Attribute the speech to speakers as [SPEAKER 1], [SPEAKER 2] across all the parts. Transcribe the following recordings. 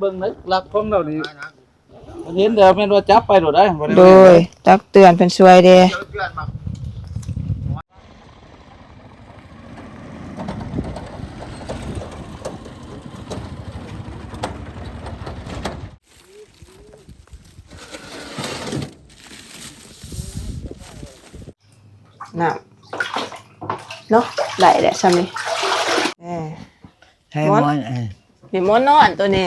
[SPEAKER 1] เบิ่งนึกรักของเรานี่มันเห็นแต่แม่นว่าจับไปโดดได้บ่ได้
[SPEAKER 2] โดย ตักเตือนเพิ่นช่วยเด้น่ะเนาะไหลแหละซ้ำนี่แหม
[SPEAKER 3] ใช่
[SPEAKER 2] ม้
[SPEAKER 3] ม้
[SPEAKER 2] อ
[SPEAKER 3] อนนเออ
[SPEAKER 2] มีมอนนอนตัวนี้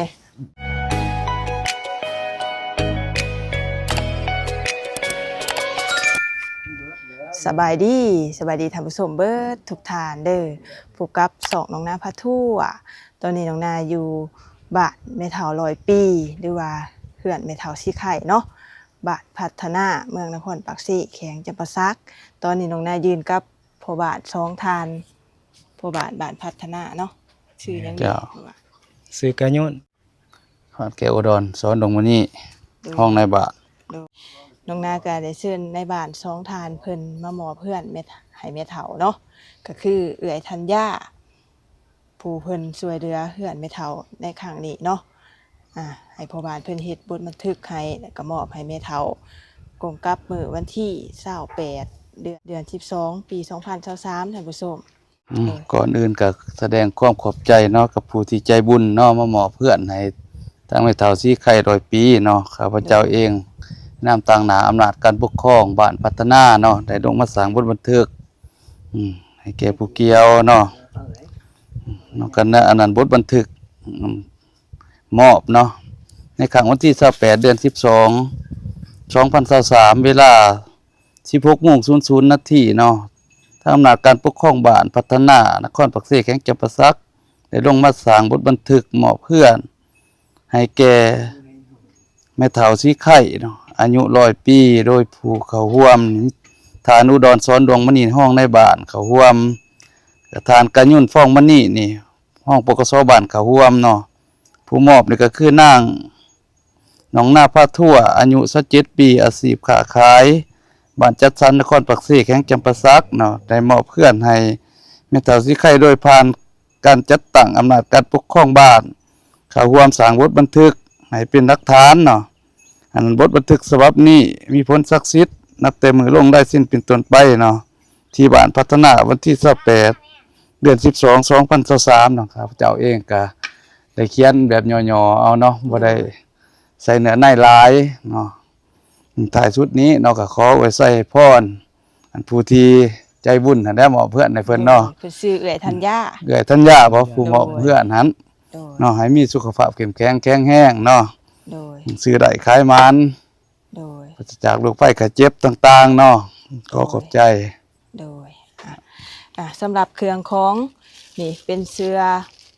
[SPEAKER 2] สบายดีสบายดีท่านผู้ชมเบิดทุกทานเด้อผูกกับสองน้องนาพะทั่วตอนนี้น้องนาอยู่บ้านเมทาลอยปีหรือว่าเพื่อนเมทาซีไข่เนาะบ้านพัฒนาเมืองนครปักซี่แขวงจำปาซัก ตอนนี้น้องนายืนกับพ่อบาทสองทานพ่อบาทบ้านพัฒนาเนาะชื่อหยังดีพ่อบาท
[SPEAKER 3] ซื้อกระยุน
[SPEAKER 1] ขอนแก้วอุดรสอนดงมานี่ห้องในบาท
[SPEAKER 2] น้องนาก็ได้เชิญในบ้านสองทานเพิ่นมาหมอเพื่อนเม็ดให้เม็ดเถาเนาะก็คือเอื้อยธัญญาผู้เพิ่นช่วยเหลือเพื่อนเม็ดเถาในครั้งนี้เนาะอ่าให้พ่อบ้านเพิ่นเฮ็ดบทบันทึกให้แล้วก็มอบให้เม็ดเถากงกับมือวันที่28เดือนเดือน12 ปี 2023ท่านผู้ชม
[SPEAKER 1] อืมก่อนอื่นก็แสดงความขอบใจเนาะกับผู้ที่ใจบุญเนาะมาหมอเพื่อนให้ทั้งไม่เท่าซีไข่ร้อยปีเนาะข้าพเจ้าเอง นามต่างหนาอำนาจการปกครองบ้านพัฒนาเนาะได้ลงมาสร้างบทบันทึกอืมให้แก่ผู้เกี่ยวเนาะอืมเนาะกันนะอันนั้นบทบันทึกอืมอบเนาะในขังวันที่28เดือน12 2023เวลา16โมง00นาทีเนาะทางอำนาจการปกครองบ้านพัฒนานครปักเสแข็งจำปาสักได้ลงมาสร้างบทบันทึกมอบเพื่อน ให้แก่แม่เฒ่าสีไข่เนาะ อายุร้อยปี โดยผู้เขาร่วมฐานอุดรสอนดวงมณีห้องในบ้านเขาร่วมทานกันยุ่นฟ้องมณีนี่ ห้องปกสบ้านเขาร่วมเนาะผู้มอบนี่ก็คือนางน้องหน้าผ้าทั่ว อายุ27ปี อาชีพค้าขายบ้านจัดสรรนครปักซี่แข้งจำปาสักเนาะได้มอบเพื่อนให้แม่เฒ่าสิไข่โดยผ่านการจัดตั้งอำนาจการปกครองบ้านเข้าร่วมสางบทบันทึกให้เป็นหลักฐานเนาะ อันบทบันทึกฉบับนี้มีผลศักดิ์สิทธิ์นับแต่มือลงได้สิ้นเป็นต้นไปเนาะที่บ้านพัฒนาวันที่28เดือน12 2023เนาะครับ เจ้าเองก็ได้เขียนแบบย่อๆเอาเนาะบ่ได้ใส่เนื้อในหลายเนาะถ่ายชุดนี้เนาะก็ขอไว้ใส่พรอันผู้ที่ใจบุญหันได้หมอเพื่อนในเพิ่นเนาะ
[SPEAKER 2] เพิ่นชื่อเอื้อยธัญญา
[SPEAKER 1] เกิดท่านย่าบ่ผู้หมอเพื่อนหัน
[SPEAKER 2] โดย
[SPEAKER 1] เนาะให้มีสุขภาพเข้มแข็งแข็งแรงเนาะ
[SPEAKER 2] โดย
[SPEAKER 1] ซื้อได้ขายมัน
[SPEAKER 2] โดย
[SPEAKER 1] ปราศจากโรคภัยไข้เจ็บต่างๆเนาะขอขอบใจ
[SPEAKER 2] โดยอะอะสำหรับเครื่องของนี่เป็นเสื้อ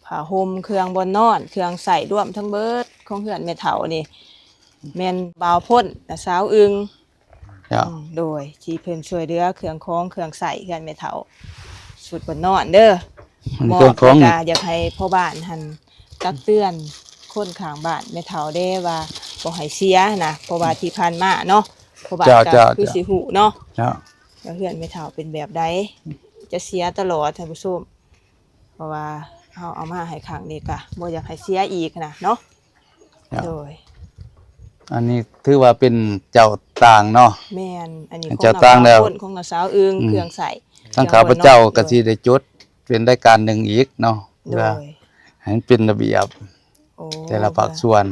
[SPEAKER 2] ผ้าห่มเครื่องบนนอน เครื่องใส่ร่วมทั้งเบิดของเหือนเมถานี่แม่นบาวพ่นนะสาวอึง
[SPEAKER 1] จ้ะ
[SPEAKER 2] อืมโดยที่เพิ่นช่วยเหลือเครื่องของเครื่องใส่เหือนเมถาสุดบนนอนเด้อ
[SPEAKER 1] มัน
[SPEAKER 2] หมอ
[SPEAKER 1] เครื่องของ
[SPEAKER 2] กาอยากให้พ่อบ้านหันตักเตือน คนข้างบ้านเมถาเด้ว่าบ่ให้เสียนะเพราะว่าที่ผ่านมาเนาะพ่อบ้าน
[SPEAKER 1] จ้ะ
[SPEAKER 2] ก็
[SPEAKER 1] จ้ะ
[SPEAKER 2] คือ
[SPEAKER 1] จ้ะ
[SPEAKER 2] สิหูเนาะ
[SPEAKER 1] จ้ะ
[SPEAKER 2] ว่าเพื่อนไม่เท่าเป็นแบบใดจะเสียตลอดท่านผู้ชมเพราะว่าเขาเอามาให้ครั้งนี้ก็บ่อยากให้เสียอีกนะเนาะ
[SPEAKER 1] จ้ะ
[SPEAKER 2] โดย
[SPEAKER 1] อันนี้ถือว่าเป็นเจ้าต่างเนาะ
[SPEAKER 2] แม่นอันนี้
[SPEAKER 1] เจ้าตั้งแล้ว
[SPEAKER 2] คนของนาสาวอึง
[SPEAKER 1] อืม
[SPEAKER 2] เครื่องใส่
[SPEAKER 1] ทั้งข้าพเจ้าก็สิได้จดเป็นรายการหนึ่งอีกเนาะ
[SPEAKER 2] โด
[SPEAKER 1] เพื่อย ให้มันเป็นระเบียบ
[SPEAKER 2] โอ้
[SPEAKER 1] แต่ละภาคส่วน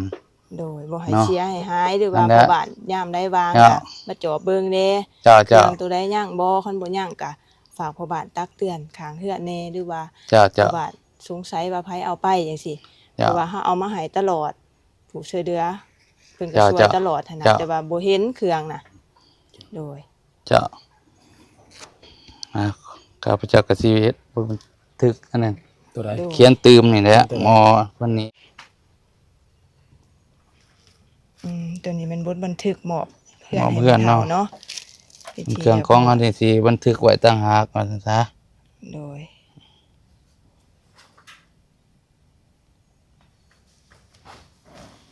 [SPEAKER 2] โดยบ่ให้
[SPEAKER 1] เนาะ
[SPEAKER 2] เสียให้หายหรือว่า
[SPEAKER 1] นั่นแหละ
[SPEAKER 2] พ่อบ้านยามใดวาง
[SPEAKER 1] เนาะ
[SPEAKER 2] ก็มาจอบเบิ่งเด้
[SPEAKER 1] เจ้า
[SPEAKER 2] เครื่
[SPEAKER 1] เจ้า
[SPEAKER 2] องตัวใดย่างบ่คันบ่ย่างก็ฝากพ่อบ้านตักเตือนข้างเฮือนแน่หรือว่า
[SPEAKER 1] เจ้า
[SPEAKER 2] พ่
[SPEAKER 1] เจ้า
[SPEAKER 2] อบ้านสงสัยว่าไผเอาไปจังซี่เพ
[SPEAKER 1] เจ้า
[SPEAKER 2] ราะว่าเฮาเอามาให้ตลอด ผู้ช่วยเหลือเพิ่นก็
[SPEAKER 1] จ้ะ
[SPEAKER 2] ช่วย
[SPEAKER 1] จ้ะ
[SPEAKER 2] ตลอดหั้นนะ
[SPEAKER 1] จ้ะ
[SPEAKER 2] แต่ว่าบ่เห็นเครื่องน่ะ โดย
[SPEAKER 1] เจ้าอ่าข้าพเจ้ากสิเฮ็ดบ่บันทึกอันนั้น
[SPEAKER 3] ตัวใด
[SPEAKER 2] โดย
[SPEAKER 1] เขียนตืมนี่แหละหมอวันนี้
[SPEAKER 2] อืม ตัวนี้มันบทบันทึกหมอบ
[SPEAKER 1] หมอบเพื่อนเนาะ
[SPEAKER 2] ให้เนาะป็น
[SPEAKER 1] มัน
[SPEAKER 2] ที่
[SPEAKER 1] เครื่องของอันที่สิบันทึกไว้ต่างหากว่าซั่นซะ
[SPEAKER 2] โดย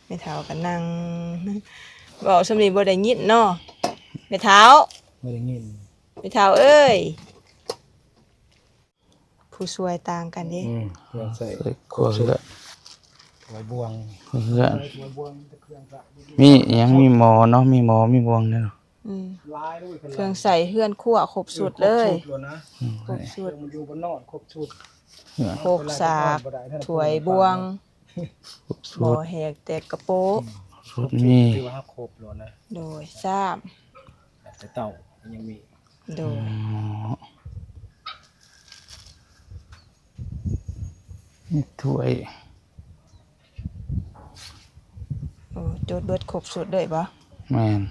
[SPEAKER 2] ไม่เท้ากันนั่งบอกสำนีบ่ได้ยินเนาะไม่เท้า
[SPEAKER 3] ไม่ได้ยิน
[SPEAKER 2] ไม่เท้าเอ้ยผู้ช่วยต่างกันเดิ
[SPEAKER 3] อืมเครื่องใส่
[SPEAKER 1] ใส่ครัวเรือ
[SPEAKER 3] ค ไว้บวง
[SPEAKER 1] เพื่อน
[SPEAKER 3] ไว้บวงเครื่องสะ
[SPEAKER 1] มีอิหยังมีหมอเนาะมีหมอมีบวงเนาะ
[SPEAKER 2] อืม
[SPEAKER 3] ลายด้วย
[SPEAKER 2] เครื่องใส่เฮือนคั่วครบสุดเลย
[SPEAKER 3] ครบชุดเลยนะ
[SPEAKER 2] ครบ
[SPEAKER 3] ชุ
[SPEAKER 2] สุ
[SPEAKER 3] ด
[SPEAKER 2] ด
[SPEAKER 3] มันอยู่บนนอนครบชุด
[SPEAKER 2] โคกสากถ้วยบวงหมอแหกแต่กระโปะ
[SPEAKER 1] ชุดมี
[SPEAKER 3] ถือว่าครบเลยนะ
[SPEAKER 2] โดยซ้าม
[SPEAKER 3] แต่เต่ายังมี
[SPEAKER 2] โดย
[SPEAKER 1] หมอนี่ถ้วย
[SPEAKER 2] โอ้โจดเบิดครบสุดเลยบ่
[SPEAKER 1] แม่น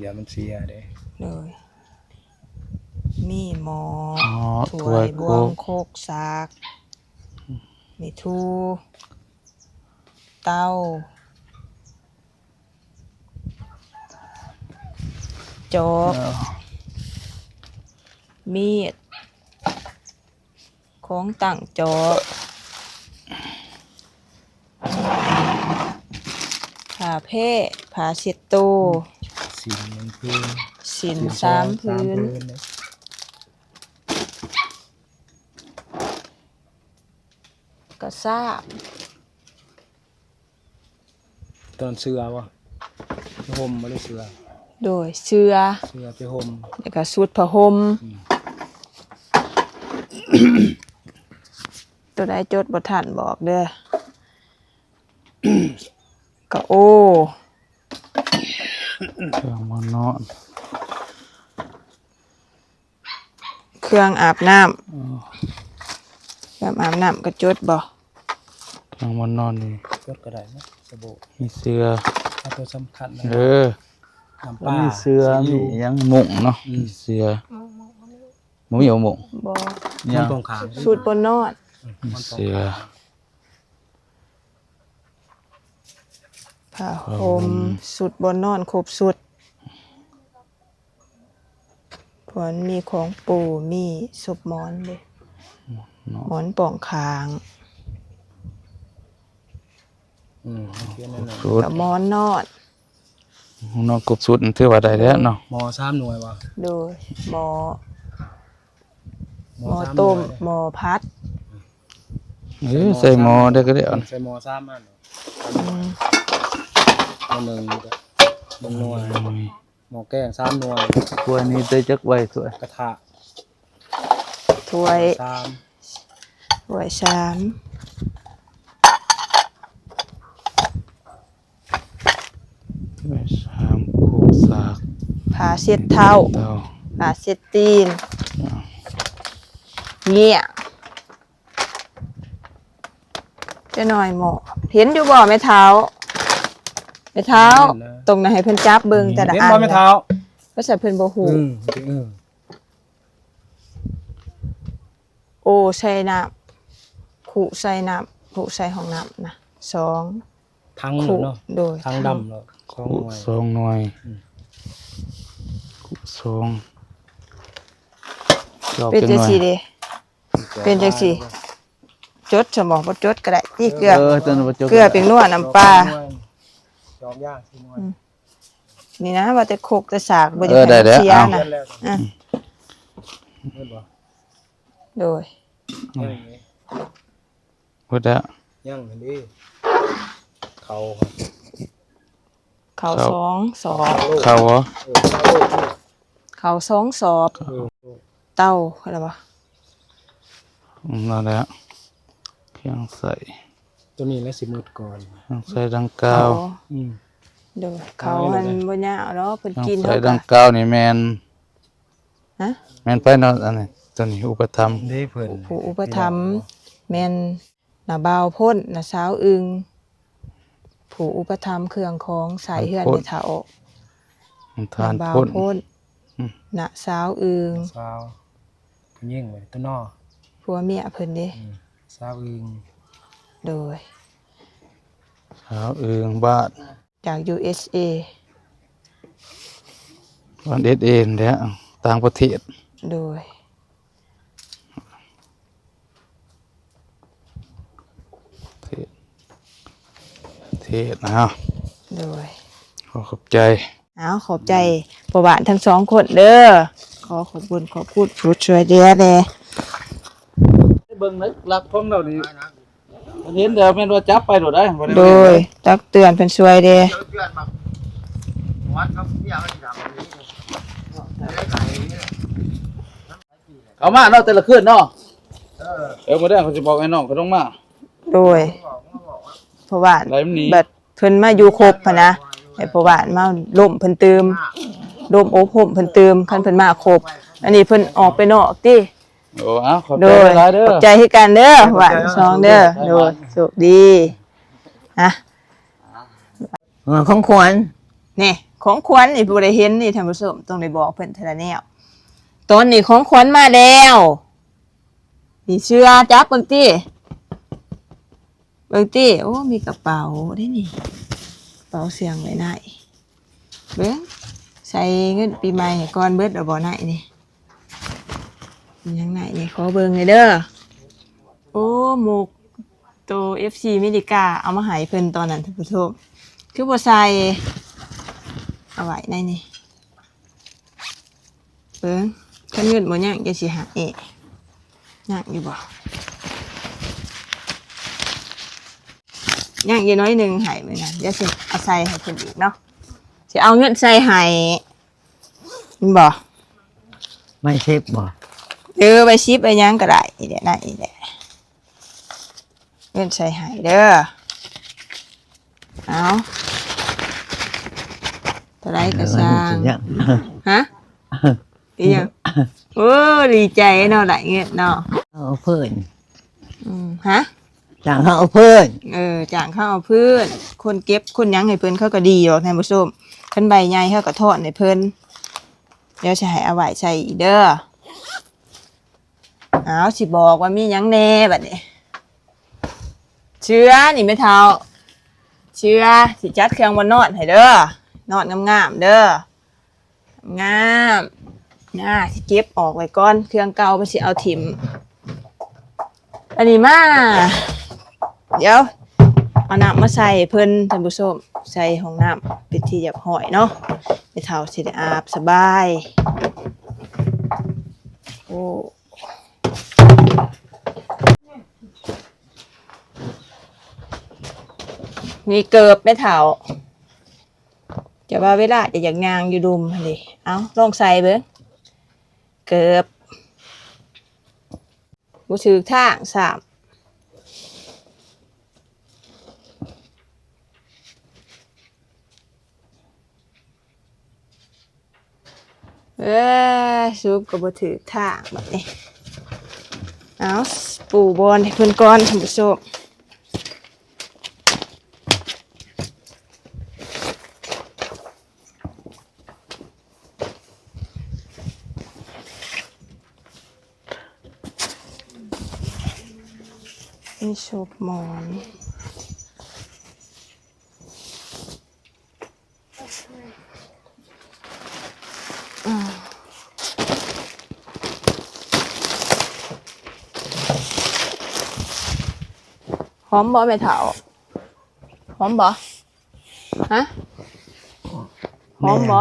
[SPEAKER 3] อย่ามันเสียเด้
[SPEAKER 2] โดยมีหมอ
[SPEAKER 1] อ๋อ
[SPEAKER 2] ถ้
[SPEAKER 1] ถ้
[SPEAKER 2] ว
[SPEAKER 1] วยย
[SPEAKER 2] บ
[SPEAKER 1] โคว
[SPEAKER 2] ง
[SPEAKER 1] ก
[SPEAKER 2] โคกสากมีทูเต้าจอบมีดของตั้งจอบผ้า เพ่ผ้าเช็ดตู้
[SPEAKER 3] สินมันพื้น
[SPEAKER 2] สินสามพื้น
[SPEAKER 3] เนี่ย
[SPEAKER 2] ก็ทราบ
[SPEAKER 3] ตอนเสือวะไปห่มมาเลยเสือ
[SPEAKER 2] โดยเสื้อ
[SPEAKER 3] เสือไปห่ม
[SPEAKER 2] แล้วก็สูตรผ้าห่มตัวใดจดบ่ทันบอกเด้อ ก็โอ้
[SPEAKER 1] เครื่องมานอน
[SPEAKER 2] เครื่องอาบน้ำเครื่องอาบน้ำก็จดบ่
[SPEAKER 1] เครื่องมานอนนี่
[SPEAKER 3] ยศก็ได้นะสบู่
[SPEAKER 1] มีเสื้อ
[SPEAKER 3] ถ้าตัวสำคัญนะ
[SPEAKER 1] เออ
[SPEAKER 3] น้ำปลา
[SPEAKER 1] มีเสื้อมีอิหยังหมุงเนาะมีเสื้อบ่มีเอาหมุง
[SPEAKER 2] บ่
[SPEAKER 3] มันตรงขาง
[SPEAKER 2] สูตรบนนอน
[SPEAKER 1] มีเสื้อ
[SPEAKER 2] ผ้าห่มสุดบนนอนครบสุดผลมีของปู่มีศพหมอนเด้หมอนป่องคาง
[SPEAKER 3] อืมเขียนนั่นน่ะ
[SPEAKER 1] ชุด
[SPEAKER 2] กับหมอนนอน
[SPEAKER 1] นอนกบสุดถือว่าได้แล้วเนาะ
[SPEAKER 3] หมอสามหน่วยวะ
[SPEAKER 2] โดยหมอหมอ
[SPEAKER 3] สา
[SPEAKER 2] ต้ม
[SPEAKER 3] หน่วย
[SPEAKER 2] หมอพัด
[SPEAKER 1] เออใส่หมอได้ก็ได้เอา
[SPEAKER 3] ใส่หมอสามอัน
[SPEAKER 2] อืม
[SPEAKER 3] หมอหนึ่งก็หนึ่งหน่วยหมอแกงสามหน่วย
[SPEAKER 1] ถ้วยนี้ได้จักไว้ถ้วย
[SPEAKER 3] กระทะ
[SPEAKER 2] ถ้วย
[SPEAKER 3] สาม
[SPEAKER 2] ถ้วยสาม
[SPEAKER 1] ถ้วยสามโคกสาก
[SPEAKER 2] ผ้าเช็ดเท้า
[SPEAKER 1] เต้า
[SPEAKER 2] ผ้าเช็ดตีนเงี้ยจะหน่อยหมอเห็นอยู่บ่แม่เท้า แม่เท้า ตรงไหนให้เพิ่นจับเบิ่งแต่ละ
[SPEAKER 3] เห็น
[SPEAKER 2] อัน
[SPEAKER 3] บ่ไม่เท้า
[SPEAKER 2] ก็ใส่เพิ่นบ่ฮู้
[SPEAKER 3] อืมเออ
[SPEAKER 2] โอใส่น้ำขู่ใส่น้ำขู่ใส่ห้องน้ำนะสอง
[SPEAKER 3] ทั้ง
[SPEAKER 2] ขู่
[SPEAKER 3] เนาะ
[SPEAKER 2] โดย
[SPEAKER 3] ทั้งดำเนาะของ
[SPEAKER 1] คุ
[SPEAKER 3] หน่วย
[SPEAKER 1] สองหน่วย
[SPEAKER 3] อืม
[SPEAKER 1] คุสองจอบ
[SPEAKER 2] เป็น
[SPEAKER 1] จัง
[SPEAKER 2] จัง
[SPEAKER 1] หน่อย
[SPEAKER 2] ซี่เด้เป็นจังซี่จดสมองบ่จดก็ได้ที่เกลือ
[SPEAKER 1] เออตอนนนบ่จบ
[SPEAKER 2] เกลือเป็นนัวน้ำปลา
[SPEAKER 3] จอมย่างสี่หน่วย
[SPEAKER 2] นี่นะว่าแต่โคกแต่สากบ่
[SPEAKER 1] เออได้แล้ว
[SPEAKER 2] เสีย
[SPEAKER 1] เอา
[SPEAKER 2] นะ
[SPEAKER 3] เล่นแล้ว
[SPEAKER 2] อะ
[SPEAKER 3] เล่นบ่
[SPEAKER 2] โดย
[SPEAKER 3] เล่นอย่างงี้
[SPEAKER 1] พูดแล้ว
[SPEAKER 3] ย่างเห็นดิเขาครับ
[SPEAKER 2] เขา
[SPEAKER 1] ครับ
[SPEAKER 2] สองสอบ
[SPEAKER 1] เข้าเหรอ
[SPEAKER 3] เออเขาโลกนี่
[SPEAKER 2] เขาสองสอบ
[SPEAKER 3] เออ
[SPEAKER 2] เต้าอะไรวะ
[SPEAKER 1] อืมนั่นแหละเครื่องใส่
[SPEAKER 3] ตัวนี้แล้วสิมืดก่อน
[SPEAKER 1] เครื่องใส่ดังกาว
[SPEAKER 2] เขา
[SPEAKER 3] อืม
[SPEAKER 2] โดยเขาหันบ่ยาวเนาะเพิ่น
[SPEAKER 1] เครื่อง
[SPEAKER 2] กิน
[SPEAKER 1] ใส่
[SPEAKER 2] เท่า
[SPEAKER 1] ดั
[SPEAKER 2] กั
[SPEAKER 1] ง
[SPEAKER 2] น
[SPEAKER 1] กาวนี่แมน
[SPEAKER 2] ฮะ
[SPEAKER 1] แมนไปเนาะอันนี้ตัวนี้อุปถัมภ์
[SPEAKER 3] ได้เพิ่น
[SPEAKER 2] ผู้อุปถัมภ์แม่นน่ะบ่าวพ่นน่ะสาวอึงผู้อุปถัมภ์เครื่องของสายเฮือนในเฒ่า
[SPEAKER 1] ทาน
[SPEAKER 2] น่ะบ่าว
[SPEAKER 1] พ่น
[SPEAKER 2] พ่น
[SPEAKER 1] อืม
[SPEAKER 2] น่ะสาวอึง
[SPEAKER 3] สาวผู้หญิงไว้ตัวนอ
[SPEAKER 2] ผัวเมียเพิ่นเด้
[SPEAKER 3] อืมสาวอึง
[SPEAKER 2] โดย
[SPEAKER 1] สาวเอิงบาท
[SPEAKER 2] จาก USA
[SPEAKER 1] วันเอ็ดเอ็นแล้วต่างประเทศ
[SPEAKER 2] โดย
[SPEAKER 1] เทศเทศนะฮะ
[SPEAKER 2] โดย
[SPEAKER 1] ขอขอบใจ
[SPEAKER 2] เอาขอบใจประบาททั้งสองคนเด้อ ขอขอบคุณขอบพูดผู้ช่วยเดียแน่
[SPEAKER 1] เบิ่งนึกรักพงเรานี่ เห็นเดี๋ยวแม่นว่าจับไปโดดได้บ่ได้
[SPEAKER 2] โดยตักเตือนเพิ่นช่วยเด้
[SPEAKER 4] เพื่อนมาวัดครับเนี่ยมันทำแบบนี้ได้ไก่เนี่ย
[SPEAKER 1] เอามาเนาะแต่ละคืนเนาะ
[SPEAKER 4] เออ
[SPEAKER 1] เดี๋ยวบ่ได้เขาสิบอกให้น้องเขาต้องมา
[SPEAKER 2] โดย
[SPEAKER 4] บอกว่าบอกว่า
[SPEAKER 2] เพราะว่า
[SPEAKER 1] ไหลมันหนี
[SPEAKER 2] บัดเพิ่นมาอยู่ครบพะนะไอ้เพราะว่ามาล่มเพิ่นตืมล่มโอบห่มเพิ่นตืมคันเพิ่นมาครบ อันนี้เพิ่นออกไปนอกติ
[SPEAKER 1] โอ้เอาขอบ
[SPEAKER 2] โด
[SPEAKER 1] ใจ
[SPEAKER 2] ย
[SPEAKER 1] หลายเด้อ
[SPEAKER 2] ขอบใจให้กันเด้อหวานซองเด้อโดยสุขดีอะ
[SPEAKER 5] หัวของขวัญ
[SPEAKER 2] นี่ของขวัญนี่บ่ได้เห็นนี่ท่านผู้ชมต้องได้บอกเพิ่นเทละแนวตอนนี้ของขวัญมาแล้วนี่เชื่อจับเบิ่งติเบิ่งติโอ้มีกระเป๋าได้นี่กระเป๋าเสียงไว้ไหนเบิ่งใส่เงินปีใหม่ให้ก่อนเบิดเอาบ่ไหนนี่มีห ยังไหนนี่ยขอเบิงหน่อยเด้อ โอ้หมกโต FC มิดิกา เอามาให้เพิ่นตอนนั้นท่านผู้ชมคือบ่ใส่เอาไว้ในนี่เบิ้งขันเงินบ่ย่างจะสิหาเอะย่างอยู่บ่ย่างอยู่น้อยหนึ่งหายเหมือนกันเดี๋ยวสิเอาใส่ให้เพิ่นอีกเนาะสิเอาเงินใส่ให้บ่
[SPEAKER 5] ไม่ใช่บ่
[SPEAKER 2] เด้อไปชิปไปย่างก็ได้อีเด้นั่นอีเด้เงินใส่ให้เด้อเอาตัวไรก็สร้าง
[SPEAKER 5] เนี่ย
[SPEAKER 2] ฮะอีหยังโอ้ดีใจเนาะได้เงินเนาะ
[SPEAKER 5] เอาเพื่อน
[SPEAKER 2] อืมฮะ
[SPEAKER 5] จางเขาเอาเพื่อน
[SPEAKER 2] เออจ้างเขาเอาเพื่อนคนเก็บคนหยังให้เพิ่นเขาก็ดีหรอกท่านผู้ชมขึ้นใบใหญ่เขาก็ทอดให้เพิ่นเดี๋ยวสิให้เอาไว้ใส่อีกเด้อ เอาสิบอกว่ามีหยังแน่บัดนี้ เชื้อนี่ไม่เท่า เชื้อสิจัดเครื่องบนนอนให้เด้อนอนงามๆเด้องามน่าสิเก็บออกไว้ก่อนเครื่องเก่ามันสิเอาถิมอันนี้มาเดี๋ยวเอาน้ำมาใส่เพิ่นท่านผู้ชมใส่ห้องน้ำเป็นที่เรียบร้อยเนาะไปเท่าสิได้อาบสบายโอ้ มีเกิบไม่เท่าจะว่าเวลาจะอย่ากงางอยู่ดุมหั่เอาลองใส่เบิ่งเกิบบ่ถือท่างสามเอ้ยซุปก็บ่ถือท่างแบบนี้ เอาปูบอลให้เพิ่นก่อนท่านผู้ชมนี่ชุ บหมอนหอมบ่แม่เฒ่าหอมบ่ฮะหอมบ่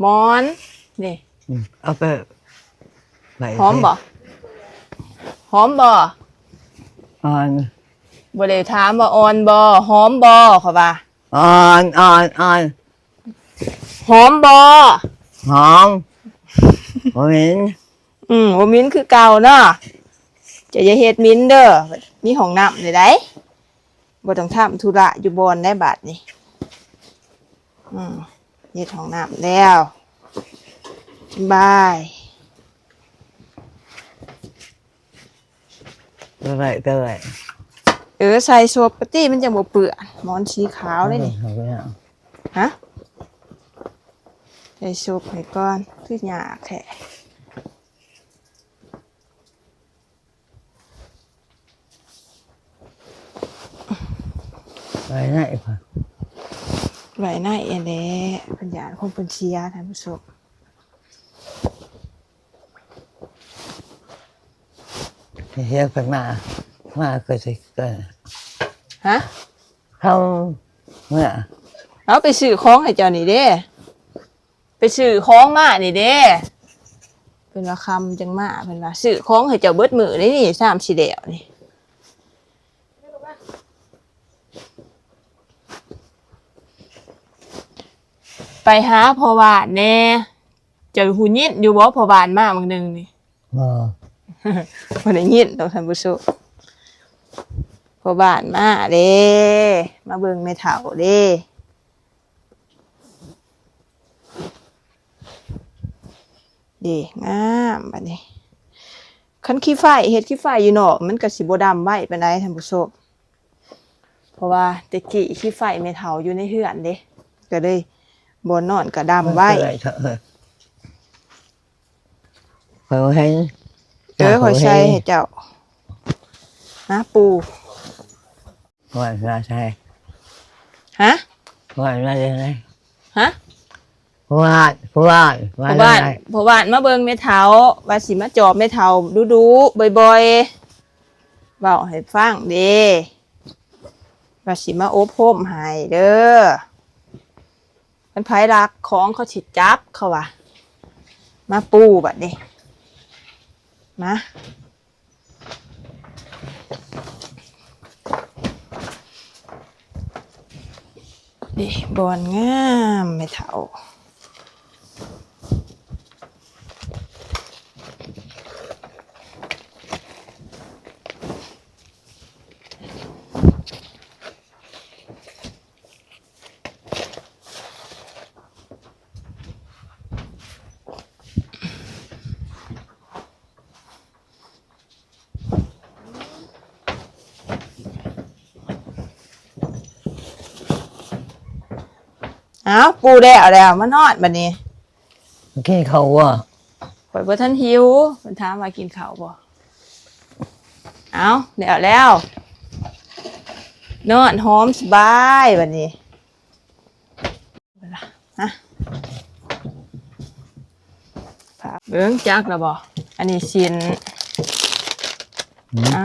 [SPEAKER 2] หมอนนี่
[SPEAKER 5] อืมเอาไปไหน
[SPEAKER 2] หอมบ่หอมบ่
[SPEAKER 5] อ่อน
[SPEAKER 2] บ่ได้ถามว่าอ่อนบ่หอมบ่เขาว่า
[SPEAKER 5] อ่อนอ่อนอ่อน
[SPEAKER 2] หอมบ่
[SPEAKER 5] หอมโอ้ย
[SPEAKER 2] อืมบ่มิ้นคือเก่าเนาะจะอย่าเฮ็ดมิ้นเด้อมีห้องน้ำได้ไดบ่ต้องทำธุระอยู่บอนได้บาดนี้อืมเฮ็ดห้องน้ำแล้วสบาย
[SPEAKER 5] เท่าไหรเท่าไหร
[SPEAKER 2] เออใส่โซปกติมันจะบ่เปื้อนหมอนสีขาวเลยนี่
[SPEAKER 5] เอาไปเอา
[SPEAKER 2] ฮะใส่โซปให้ก่อนคือหยากแท้
[SPEAKER 5] ไปไหนค่ะ
[SPEAKER 2] ไว้หน้าเอแหละปัญญาคงเป็นเชียร์ท่านผู้ชม
[SPEAKER 5] เฮียไปมา มาเก็สิเกิด
[SPEAKER 2] ฮะ
[SPEAKER 5] เขาเมื่อ
[SPEAKER 2] เอาไปซื้อของให้เจ้านี่เด้ ไปซื้อของมานี่เด้ เป็นว่าคำจังมาเป็นว่าซื้อของให้เจ้าเบิดมือนี่นี่สามสีเดียวนี่ไปหาพอวานแน่เจอหุ่นยิ้นอยู่บ่พอวานมากบางหนึ่งนี่
[SPEAKER 5] บ่
[SPEAKER 2] บ่ได้ยินดอกท่านผู้ชมพ่อบ้านมาเด้มาเบิ่งแม่เฒ่าเด้เดีงามบัดนี้คันขี้ไฟเฮ็ดขี้ไฟอยู่นอก มันก็สิบ่ดำไว้ปานใดท่านผู้ชมเพราะว่าแตะกี้ขี้ไฟแม่เฒ่าอยู่ในเฮือนเด้ก็เลยบ่นอนก็ดำไว้
[SPEAKER 5] เถอะคอยบ่เห็น
[SPEAKER 2] เออขอยใช้ให้เจ้านะปู
[SPEAKER 5] ว่าว่าใช่
[SPEAKER 2] ฮะ
[SPEAKER 5] ว่าว่าจะไง
[SPEAKER 2] ฮะ
[SPEAKER 5] ว่าว่าว่า
[SPEAKER 2] พ่อบ้านพ่อบ้านมาเบิ่งแม่เฒ่าว่าสิมาจอบแม่เฒ่าดูๆบ่อยๆเว้าให้ฟังเด้ว่าสิมาอบรมให้เด้อมันไผรักของเขาสิจับเขาว่ามาปูบัดนี้ มาดิบอนงามไม่เฒ่า อาปูได้เอาแล้วมานอนบัดนี้
[SPEAKER 5] กินเขาว่า
[SPEAKER 2] ข่อยบ่ทันหิวเพิ่นถามว่ากินข้าวบ่เอาได้เอาแล้ว นอนหอมสบายบัดนี้เวลาฮะฝากเบิ่งจักแล้วบ่อันนี้สินอะ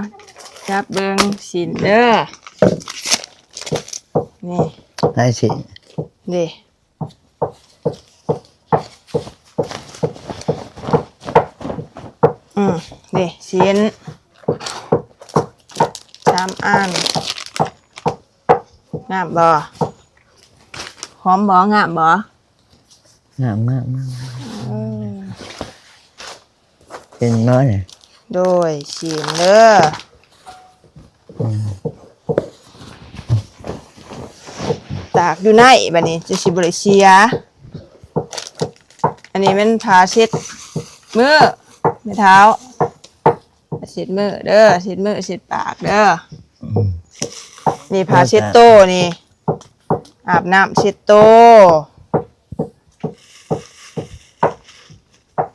[SPEAKER 2] จับเบิ่งสินเด้อนี่
[SPEAKER 5] ได้สิ
[SPEAKER 2] นี่อืมนี่ชิ้นสามอันงามบ่หอมบ่งามบ่
[SPEAKER 5] งามมากมากเป็นน้อยเนี่ย
[SPEAKER 2] โดยชิ้นเด้ออากอยู่ในบัดนี้จะสิบ่ได้เสีย อันนี้มันผ้าเช็ดมือไม่เท้าเช็ดมือเด้อเช็ดมือเช็ดปากเด้อนี่ผ้าเช็ดโตวนี่ อาบน้ำเช็ดโตว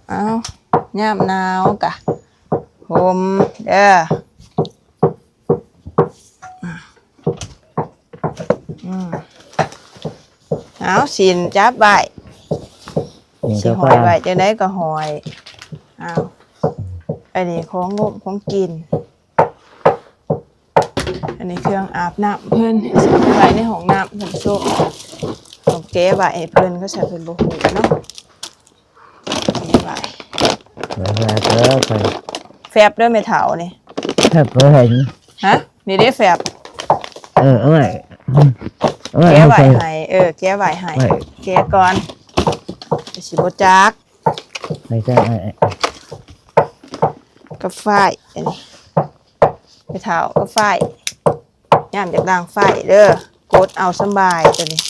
[SPEAKER 2] เอาย่ามหนาวกะห่มเด้อ เอาสินจับใบ
[SPEAKER 5] นี่
[SPEAKER 2] สิ
[SPEAKER 5] ก็
[SPEAKER 2] ห
[SPEAKER 5] ก็
[SPEAKER 2] อยไว้จะได้ก็หอยอ้าวอันนี้ของงบของกิน อันนี้เครื่องอาบน้ำเพิ่นสิไปไว้ในห้องน้ำท่านผู้ชมของเก๋ไว้ให้เพิ่นก็ใช้เพิ่นบ่ฮู้เนาะนี่ไว้
[SPEAKER 5] เวลาเจอไป
[SPEAKER 2] แฟบเด้อแม่เฒ่านี่
[SPEAKER 5] ถ้าเห็น
[SPEAKER 2] ฮะนี่เด้แฟบ
[SPEAKER 5] เออเอาไว้เอาไว้
[SPEAKER 2] แก้
[SPEAKER 5] ให้
[SPEAKER 2] ไว้
[SPEAKER 5] ไป
[SPEAKER 2] ให้ เออ แก้ไว้ให้
[SPEAKER 5] ไว้
[SPEAKER 2] แก้ก่อนเดี๋ยวสิบ่จัก
[SPEAKER 5] ให้ได้
[SPEAKER 2] กับฝ้ายอันนี้ไปเท้ากับฝ้ายย่ามจากด่างฝ้ายเด้อกดเอาสำบายตัวนี้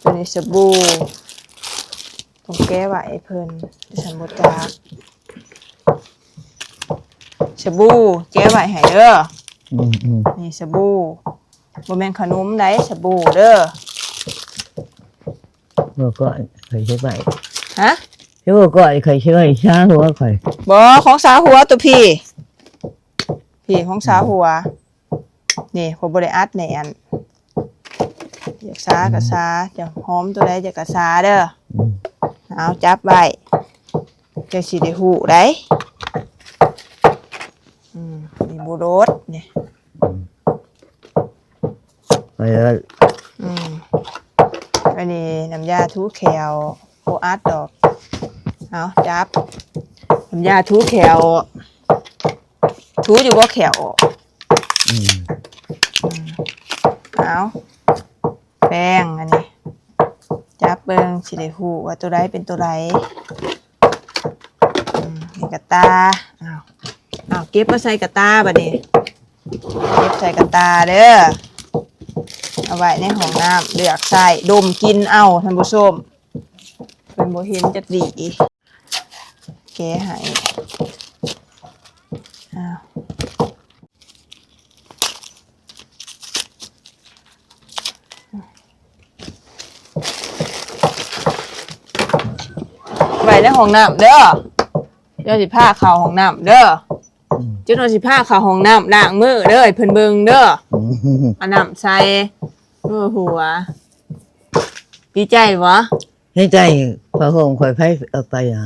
[SPEAKER 2] ตัวนี้สบู่ต้องแก้ไว้ให้เพิ่นดิฉันบ่จักสบู่แก้ไว้ให้เด้อ
[SPEAKER 5] อืมอืม
[SPEAKER 2] นี่สบู่ บ่แม่นขนมไดสบู่เด้อ
[SPEAKER 5] เมื่อก่อนเคยใช้ไป
[SPEAKER 2] ฮะ
[SPEAKER 5] เมื่อก่อนเคยใช้ไปช้าหัวเคย
[SPEAKER 2] บ่ของสาหัวตัวพี่ พี่ของสาหัว นี่ผมบ่ได้อัดแหนอันอยากซาก็ซาจะหอมตัวใดจะก็ซาเด้อ
[SPEAKER 5] อืม
[SPEAKER 2] เอาจับไว้จังสิได้ฮู้ได้อืมนี่บูโรสนี่
[SPEAKER 5] ไปแล้ว
[SPEAKER 2] อืมอันนี้น้ำยาทูแขวโคอัดดอก เอาจับ น้ำยาทูแขวทูอยู่บ่แขว
[SPEAKER 5] อืม
[SPEAKER 2] เอาแป้งอันนี้ จับเบิ่งสิได้ฮู้ว่าตัวใดเป็นตัวใดอืมนี่กระตาอ้าวอ้าวเก็บมาใส่กระตาบัดนี้ เก็บใส่กระตาเด้อ เอาไว้ในห้องน้ำเลือกใส่ดมกินเอาท่านผู้ชมเป็นบ่เห็นจักดีแกะให้อ้าวไว้ในห้องน้ำเด้อเดี๋ยวสิพาเข้าห้องน้ำเด้อเจ้าหน้าสิพาเข้าห้องน้ำล้างมือเด้อให้เพิ่นเบิ่งเด้อเอาน้ำใส่ มือหัว ดีใจบ่
[SPEAKER 5] ให้ใจพระโฮมคอยไพ่เอาไปอะ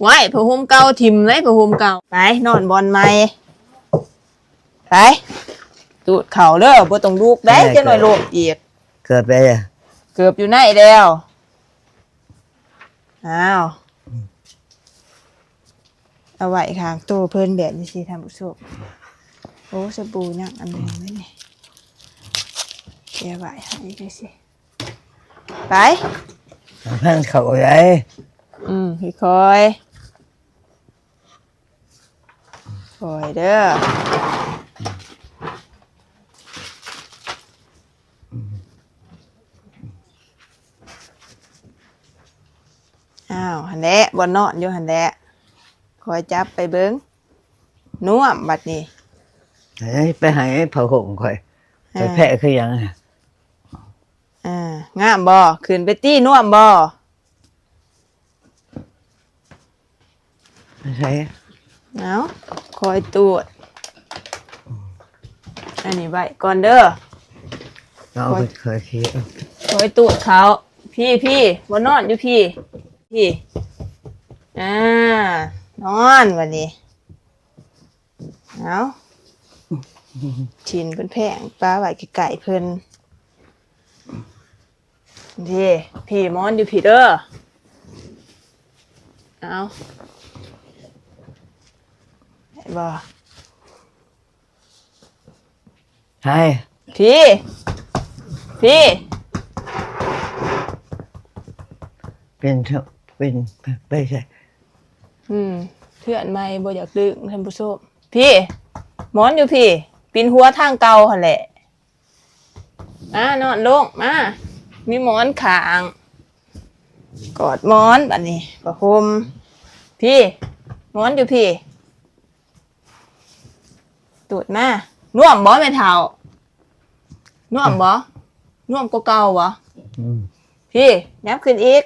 [SPEAKER 2] ไว้ผ้าห่มเก่าทิ่มเลยผ้าห่มเก่าไปนอนบอลใหม่ไปตูดเข่าเด้อบ่ต้องลูกได้จังหน่อยโลกอีก
[SPEAKER 5] เกิดไปอะ
[SPEAKER 2] เกือบอยู่ในแล้วอ้าวเอาไว้ข้างตู้เพิ่นแบบนี้สิท่านผู้ชมโอ้สบู่ยังอันหนึงไว้นี่ เดี๋ยวไว้ให้จังสิไป
[SPEAKER 5] พันเขาใหญ่
[SPEAKER 2] อืมค่อยๆค่อยเด้ออ้าวหันแหละบนนอนอยู่หันแหละคอยจับไปเบิ้งน่วมบัดนี้
[SPEAKER 5] ให้ไปใหายพระโฮมคอยไปแพะคือหยังอะ
[SPEAKER 2] อ่างามบ่ขึ้นไปตี้น่วมบ่
[SPEAKER 5] ไม่ใช่
[SPEAKER 2] เอาคอยตรวจอันนี้ไว้ก่อนเด้อ
[SPEAKER 5] เราไปเคยคิด
[SPEAKER 2] คอยตูดเขาพี่พี่บนนอนอยู่พี่ พี่อ่านอนวันนี้เอาชินเป็นแพงปลาไหวไก่เพิ่น พี่พี่มอนอยู่พี่เด้อเอาได้บ่
[SPEAKER 5] ใช่
[SPEAKER 2] พี่ พี่
[SPEAKER 5] เป็นเถอะเป็นไปใช่
[SPEAKER 2] อืมเพื่อนไม่บ่อยากดึงท่านผู้ชมพี่หมอนอยู่พี่ปีนหัวทางเก่าหั่นแหละมานอนลงมา มีหมอนขาง กอดหมอนบัดนี้ประคมพี่หมอนอยู่พี่ตูดมาน่วมบ่แม่เฒ่าน่วมบ่น่วมกว่าเก่าบ่
[SPEAKER 5] อืม
[SPEAKER 2] พี่ยับขึ้นอีก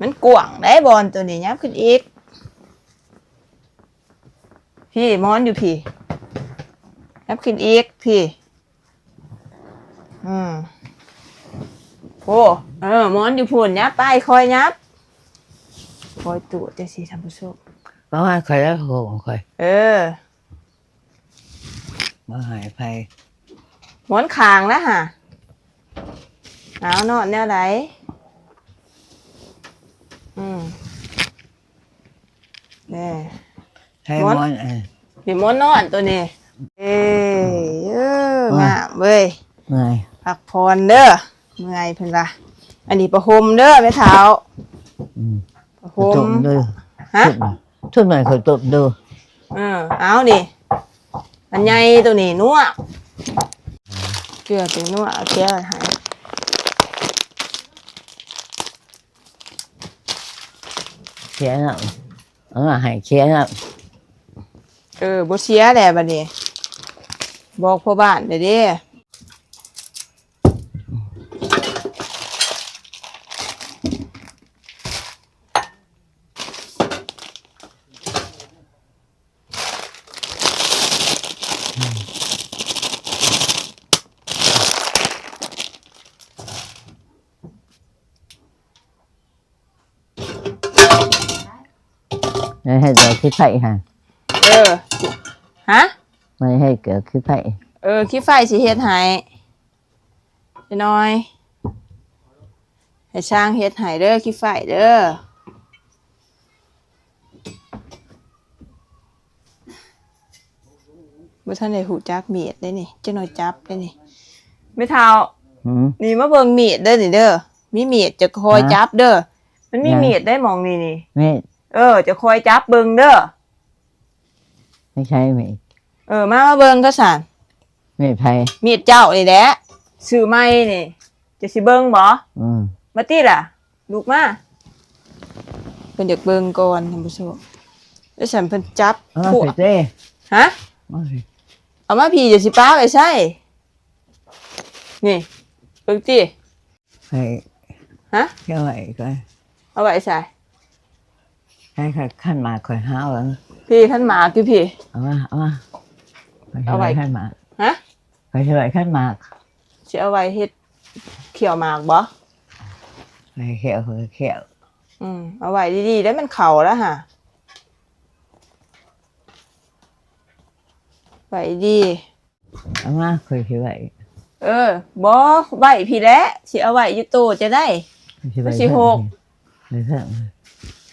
[SPEAKER 2] มันกว่างได้บอลตัวนี้ยับขึ้นอีก พี่มอนอยู่พี่ยับขึ้นอีกพี่ อืม โอ้เออมอนอยู่พุ่นยับไปคอยยับคอยตัวจะสีทำผู้ชม
[SPEAKER 5] เพราะว่าคอยแล้วพระโฮมคอย
[SPEAKER 2] เออ
[SPEAKER 5] มาหายไป
[SPEAKER 2] หมอนคางนะฮะเอานอนแนวไหนอืมแน่
[SPEAKER 5] ใช้
[SPEAKER 2] ม้อน
[SPEAKER 5] มอนอะ
[SPEAKER 2] มีหมอนนอนตัวนี้เอ้ยเอองามเว้ย
[SPEAKER 5] ไง
[SPEAKER 2] พักผ่อนเด้อ เมื่อยเพิ่นละอันนี้ประหมเด้อแม่เท้า
[SPEAKER 5] อืม
[SPEAKER 2] ประห
[SPEAKER 5] ตุ่
[SPEAKER 2] ม
[SPEAKER 5] มดู
[SPEAKER 2] ฮะ
[SPEAKER 5] ทุกหน่อยเขาตุ่มดู
[SPEAKER 2] เออเอานี่อันใหญ่ตัวนี้นัวเกลือเป็นนัวเอาเกลือให้
[SPEAKER 5] เขียนอะเออใหายเขียนอะ
[SPEAKER 2] เออบ่เสียแหละบัดนี้ บอกพ่อบ้านเด้อเด้
[SPEAKER 5] ให้เกิดขี้ไผ่ฮะ
[SPEAKER 2] เออ ฮะ
[SPEAKER 5] ไม่ให้เกิดขี้ไผ่
[SPEAKER 2] เออขี้ไฟสิเฮ็ดให้จะน้อย ให้ช่างเฮ็ดให้เด้อขี้ไฟเด้อ บ่ทันได้หูจักมีดได้นี่เจ้าน้อยจับได้นี่ไม่เท่า
[SPEAKER 5] หืม
[SPEAKER 2] นี่มาเบิ่งมีดเด้อนี่เด้อ มีมีดจะคอย
[SPEAKER 5] ฮะ
[SPEAKER 2] จับเด้อ มันมี
[SPEAKER 5] ยัง
[SPEAKER 2] มีดได้มองนี่นี่
[SPEAKER 5] ไม่
[SPEAKER 2] เออ จะคอยจับเบิ่งเด้อ
[SPEAKER 5] ไม่ใช่ไม่
[SPEAKER 2] เออ มามาเบิ่งก็สั่น
[SPEAKER 5] ไม่ไผ่
[SPEAKER 2] มีดเจ้านี่แหละซื้อใหม่นี่จะสิเบิ่งบ่
[SPEAKER 5] อืม
[SPEAKER 2] มาติล่ะลูกมาเพิ่นอยากเบิ่งก่อนท่านผู้ชมแล้วฉันเพิ่นจับ
[SPEAKER 5] เอามา
[SPEAKER 2] พวก
[SPEAKER 5] ใส่เต้
[SPEAKER 2] ฮะ
[SPEAKER 5] มาสิ
[SPEAKER 2] เอามาพี่จะสิป้าไว้ใช่นี่เบิ่งติ
[SPEAKER 5] ให้
[SPEAKER 2] ฮะ
[SPEAKER 5] แค่ไหวก็
[SPEAKER 2] เอาไว้ใส่
[SPEAKER 5] ให้ค่ะขั้นมาคอยห้าวแล้ว
[SPEAKER 2] พี่ขันหมากอยู่พี่
[SPEAKER 5] เอามาเอามาคอย
[SPEAKER 2] เอาไว้
[SPEAKER 5] ช่วยขั้นมา
[SPEAKER 2] ฮะ
[SPEAKER 5] คอยช่วยขั้นมา
[SPEAKER 2] สิเอาไว้เฮ็ดเขียวหมากบ่
[SPEAKER 5] ให้เขียวคอยเขียว
[SPEAKER 2] อืมเอาไว้ดีๆได้มันเข่าแล้วฮะไว้ดี
[SPEAKER 5] เอามาคอยช่วย
[SPEAKER 2] เออบ่ไว้พี่แหละสิเอาไว้อยู่โตะจะได้
[SPEAKER 5] คอยช่วย
[SPEAKER 2] มันสิหก
[SPEAKER 5] เลยเพิ่ม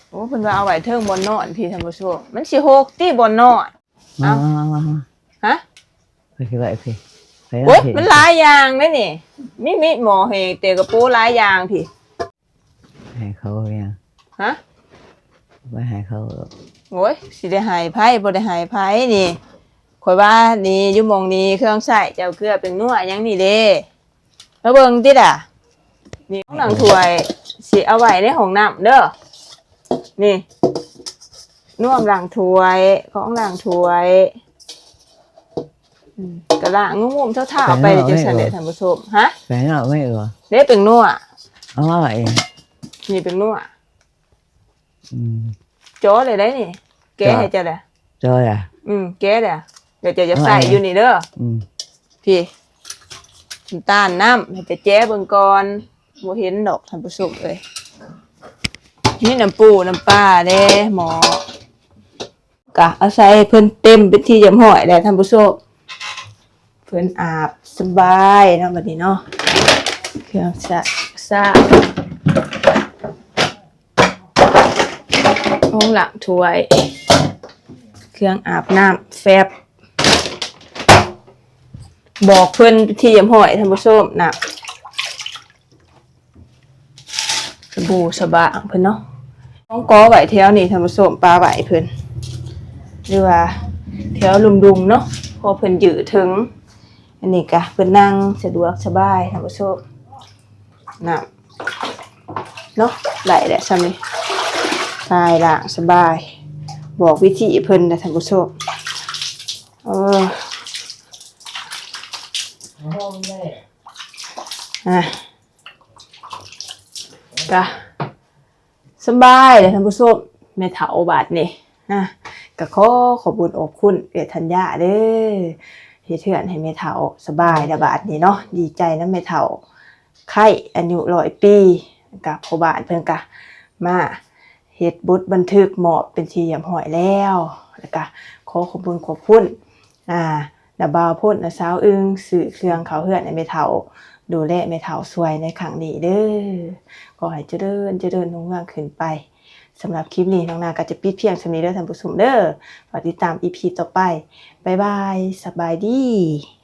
[SPEAKER 2] โอ้เพิ่นว่าเอาไว้เทิงบนนอนพี่ท่านผู้ชมมันสิหกติบนนอน
[SPEAKER 5] มา
[SPEAKER 2] เอา
[SPEAKER 5] มามามา
[SPEAKER 2] ฮะ
[SPEAKER 5] คอยช่วยพี่ไป
[SPEAKER 2] โอ้ย
[SPEAKER 5] พี่
[SPEAKER 2] มันหลายอย่างเด้นี่มีมีดหมอเฮงเตะกระปูหลายอย่างพี่
[SPEAKER 5] ให้เขายัง
[SPEAKER 2] ฮะ
[SPEAKER 5] ไปให้เขา
[SPEAKER 2] โอ้ยสิได้หายไผบ่ได้หายไผนี่ข่อยว่านี่อยู่หมองนี้เครื่องใช้เจ้าเกลือเป็นนัวหยังนี่เด้แล้วเบิ่งติด่ะนี่ของหลังถ้วยสิเอาไว้ในห้องน้ำเด้อ นี่น่วมหลังถ้วยของหลังถ้วยอืมกระล่างงุ่มๆเท่าๆไปเดี๋ยวจะเสด็จท่านผู้ชมฮะ
[SPEAKER 5] ไปเนาะไม่เออ
[SPEAKER 2] เด้เป็นนัว
[SPEAKER 5] เอามาไว้
[SPEAKER 2] นี่เป็นนัว
[SPEAKER 5] อืม
[SPEAKER 2] โจ้เลยได้นี่ แกะให้เจ้าเลย
[SPEAKER 5] จอยอะ
[SPEAKER 2] อืมแกะเลยเดี๋ยวเจะจะ
[SPEAKER 5] เอาไว้
[SPEAKER 2] ใส่อยู่นี่เด้อ
[SPEAKER 5] อืม
[SPEAKER 2] พี่น้ำตาลน้ำให้ไปแจ้เบิ่งก่อนบ่เห็นดอกท่านผู้ชมเอ้ย นี่น้ำปูน้ำปลาเด้หมอกะเอาใส่เพิ่นเต็มเป็นที่ยำหอยแล้วท่านผู้ชมเพิ่นอาบสบายเนาะบัดนี้เนาะเครื่องสะสะห้องหลังถ้วย เครื่องอาบน้ำแฟบบอกเพิ่นที่ยำหอยท่านผู้ชมนะส บู่สบางเพิ่นเนาะต้องกอไหวแถวนี่ท่านผู้ชมปลาไหวเพิ่นหรือว่าแถวลุมๆเนาะพอเพิ่นยือถึง อันนี้กะเพิ่นนั่งสะดวกสบายท่านผู้ชมนะเนาะไหลแหละซ้ำนี่ตายล่างสบาย บอกวิธีเพิ่นนะท่านผู้ชมเอออะ กะสบายเลยท่านผู้ชมแม่เถาบาทนี่อะกะขอขอบุญอบคุณเอธัญญาเด้อเฮ็ดเทือนให้แม่เถาสบายระบาดนี่เนาะดีใจนะแม่เถาไข้อายุร้อยปีกับพ่อบาทเพิ่นกะมาเฮ็ดบุตรบันทึกหมอบเป็นที่ยำหอยแล้วแล้วก็ขอขอบคุญขอบคุณอ่าดาบาวพ่นนะสาวอึงสื่อเครื่องเขาเฮือนในเมเถาดูแลเมเถาสวยในครั้งนี้เด้อ ก็ให้เจริญเจริญนุ่งเรื่องขึ้นไปสำหรับคลิปนี้น้องนาก็จะปิดเพียงสำนี้เด้อท่านผู้ชมเด้อฝากติดตามอีพีต่อไป บ๊ายบาย สบายดี